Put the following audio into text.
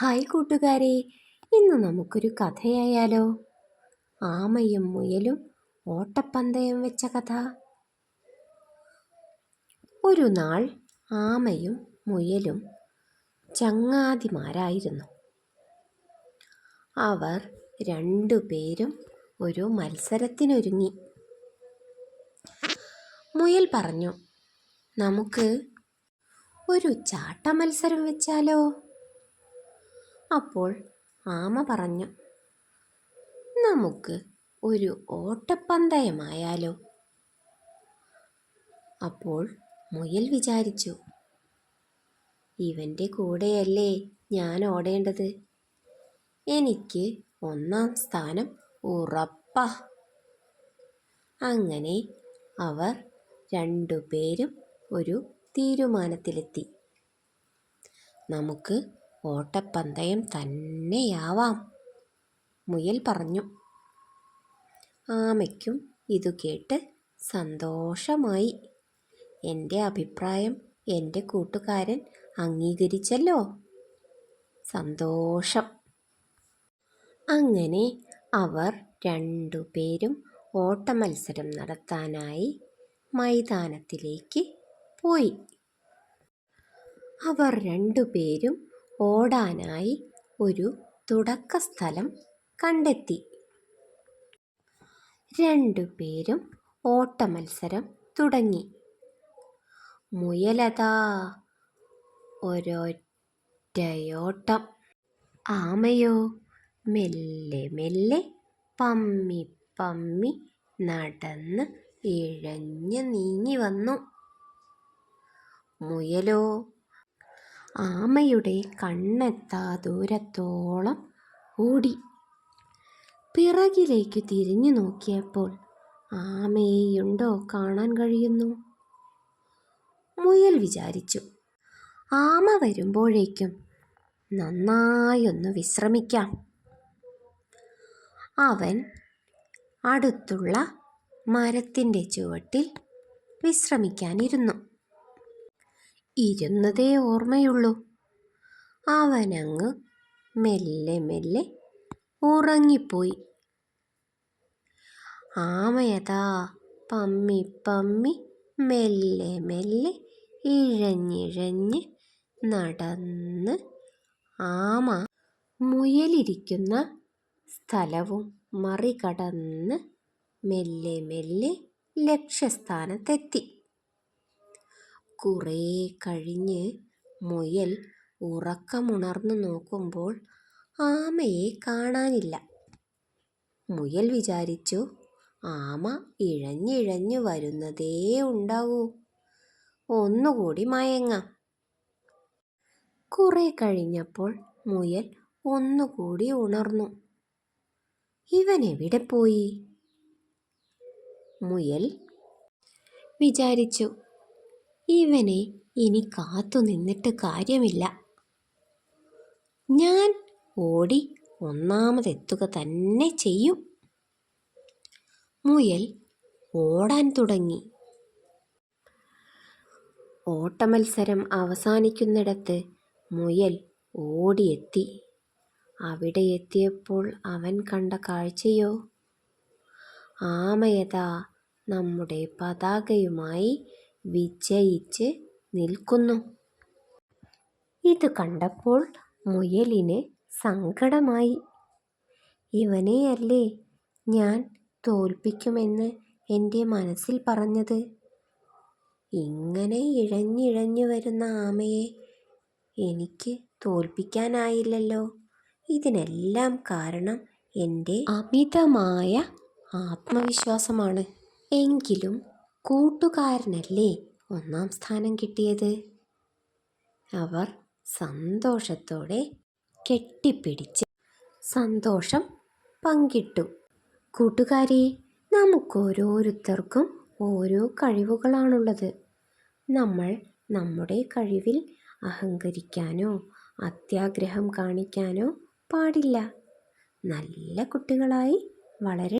Hi കൂട്ടുകാരെ ഇന്ന് നമുക്കൊരു കഥയായാലോ? ആമയും മുയലും ഓട്ടപ്പന്തയം വെച്ച കഥ. ഒരു നാൾ ആമയും മുയലും ചങ്ങാതിമാരായിരുന്നു. അവർ രണ്ടുപേരും ഒരു മത്സരത്തിനൊരുങ്ങി. മുയൽ പറഞ്ഞു നമുക്ക് ഒരു ചാട്ട മത്സരം വെച്ചാലോ? അപ്പോൾ ആമ പറഞ്ഞു നമുക്ക് ഒരു ഓട്ടപ്പന്തയമായാലോ? അപ്പോൾ മുയൽ വിചാരിച്ചു ഇവന്റെ കൂടെയല്ലേ ഞാൻ ഓടേണ്ടത്? എനിക്ക് ഒന്നാം സ്ഥാനം ഉറപ്പ. അങ്ങനെ അവർ രണ്ടുപേരും ഒരു തീരുമാനത്തിലെത്തി. നമുക്ക് ഓട്ടപ്പന്തയം തന്നെയാവാം മുയൽ പറഞ്ഞു. ആമയ്ക്കും ഇതു കേട്ട് സന്തോഷമായി. എന്റെ അഭിപ്രായം എന്റെ കൂട്ടുകാരൻ അംഗീകരിച്ചല്ലോ. സന്തോഷം. അങ്ങനെ അവർ രണ്ടുപേരും ഓട്ടമത്സരം നടത്താനായി മൈതാനത്തിലേക്ക് പോയി. അവർ രണ്ടുപേരും ഓടാനായി ഒരു തുടക്കസ്ഥലം കണ്ടെത്തി. രണ്ടുപേരും ഓട്ടമത്സരം തുടങ്ങി. മുയലതാ ഒരൊറ്റയോട്ടം. ആമയോ മെല്ലെ മെല്ലെ പമ്മി പമ്മി നടന്ന് ഇഴഞ്ഞ് നീങ്ങി വന്നു. മുയലോ ആമയുടെ കണ്ണെത്താ ദൂരത്തോളം ഓടി. പിറകിലേക്ക് തിരിഞ്ഞു നോക്കിയപ്പോൾ ആമയെയുണ്ടോ കാണാൻ കഴിയുന്നു? മുയൽ വിചാരിച്ചു. ആമ വരുമ്പോഴേക്കും നന്നായൊന്ന് വിശ്രമിക്കാം. അവൻ അടുത്തുള്ള മരത്തിന്റെ ചുവട്ടിൽ വിശ്രമിക്കാനിരുന്നു. ഇരുന്നതേ ഓർമ്മയുള്ളൂ. അവനങ്ങ് മെല്ലെ മെല്ലെ ഉറങ്ങിപ്പോയി. ആമയതാ പമ്മി പമ്മി മെല്ലെ മെല്ലെ ഇഴഞ്ഞിഴഞ്ഞ് നടന്ന് ആമ മുയലിരിക്കുന്ന സ്ഥലവും മറികടന്ന് മെല്ലെ മെല്ലെ ലക്ഷ്യസ്ഥാനത്തെത്തി. കുറേ കഴിഞ്ഞ് മുയൽ ഉറക്കമുണർന്നു നോക്കുമ്പോൾ ആമയെ കാണാനില്ല. മുയൽ വിചാരിച്ചു ആമ ഇഴഞ്ഞിഴഞ്ഞു വരുന്നതേ ഉണ്ടാവൂ. ഒന്നുകൂടി മയങ്ങാം. കുറെ കഴിഞ്ഞപ്പോൾ മുയൽ ഒന്നുകൂടി ഉണർന്നു. ഇവൻ എവിടെ പോയി? മുയൽ വിചാരിച്ചു ഇവനെ ഇനി കാത്തു നിന്നിട്ട് കാര്യമില്ല. ഞാൻ ഓടി ഒന്നാമതെത്തുക തന്നെ ചെയ്യും. മുയൽ ഓടാൻ തുടങ്ങി. ഓട്ടമത്സരം അവസാനിക്കുന്നിടത്ത് മുയൽ ഓടിയെത്തി. അവിടെ എത്തിയപ്പോൾ അവൻ കണ്ട കാഴ്ചയോ? ആമയതാ നമ്മുടെ പതാകയുമായി വിജയിച്ച് നിൽക്കുന്നു. ഇത് കണ്ടപ്പോൾ മുയലിന് സങ്കടമായി. ഇവനെയല്ലേ ഞാൻ തോൽപ്പിക്കുമെന്ന് എന്റെ മനസ്സിൽ പറഞ്ഞത്? ഇങ്ങനെ ഇഴഞ്ഞിഴഞ്ഞു വരുന്ന ആമയെ എനിക്ക് തോൽപ്പിക്കാനായില്ലല്ലോ. ഇതിനെല്ലാം കാരണം എന്റെ അമിതമായ ആത്മവിശ്വാസമാണ്. എങ്കിലും കൂട്ടുകാരനല്ലേ ഒന്നാം സ്ഥാനം കിട്ടിയത്? അവർ സന്തോഷത്തോടെ കെട്ടിപ്പിടിച്ച് സന്തോഷം പങ്കിട്ടു. കൂട്ടുകാരി നമുക്കോരോരുത്തർക്കും ഓരോ കഴിവുകളാണുള്ളത്. നമ്മൾ നമ്മുടെ കഴിവിൽ അഹങ്കരിക്കാനോ അത്യാഗ്രഹം കാണിക്കാനോ പാടില്ല. നല്ല കുട്ടികളായി വളരെ